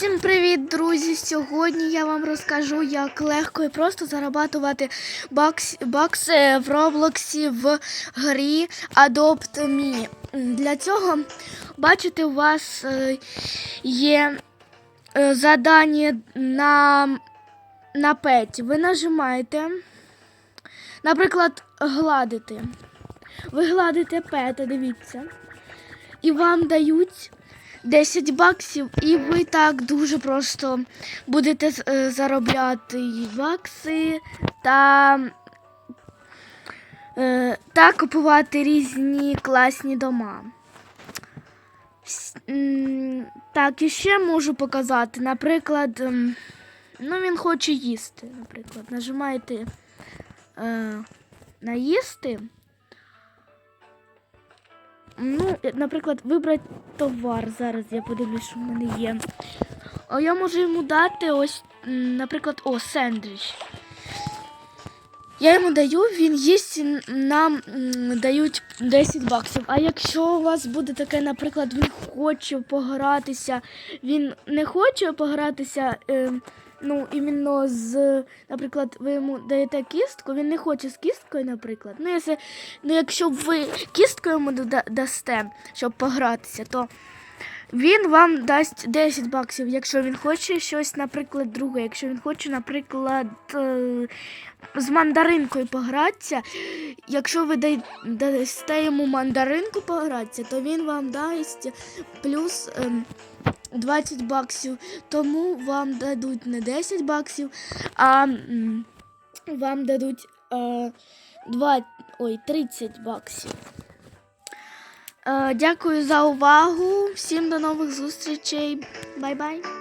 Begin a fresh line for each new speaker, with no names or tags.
Всім привіт, друзі! Сьогодні я вам розкажу, як легко і просто зарабатувати бакс, бакси в Роблоксі в грі Adopt Me. Для цього, бачите, у вас е, є е, задання на, на петі. Ви нажимаєте, наприклад, гладити. Ви гладите пета, дивіться. І вам дають 10 баксів, і ви так дуже просто будете е, заробляти бакси та, е, та купувати різні класні дома. Так, і ще можу показати. Наприклад, ну він хоче їсти. Наприклад, нажимаєте е, на їсти. Ну, е, наприклад, вибрати товар. Зараз я подивлюсь, що в мене є. А я можу йому дати ось, наприклад, о, сендвіч. Я йому даю, він їсть, нам дають 10 баксів. А якщо у вас буде таке, наприклад, він хоче погратися, він не хоче погратися, е, ну, іменно з, наприклад, ви йому даєте кістку, він не хоче з кісткою, наприклад. Ну, якщо, ну, якщо ви кісткою йому да- дасте, щоб погратися, то він вам дасть 10 баксів, якщо він хоче щось, наприклад, друге. Якщо він хоче, наприклад, е, з мандаринкою погратися. Якщо ви дасте йому мандаринку погратися, то він вам дасть плюс ем, 20 баксів. Тому вам дадуть не 10 баксів, а вам дадуть е, 2, ой, 30 баксів. Е, дякую за увагу. Всім до нових зустрічей. Бай-бай.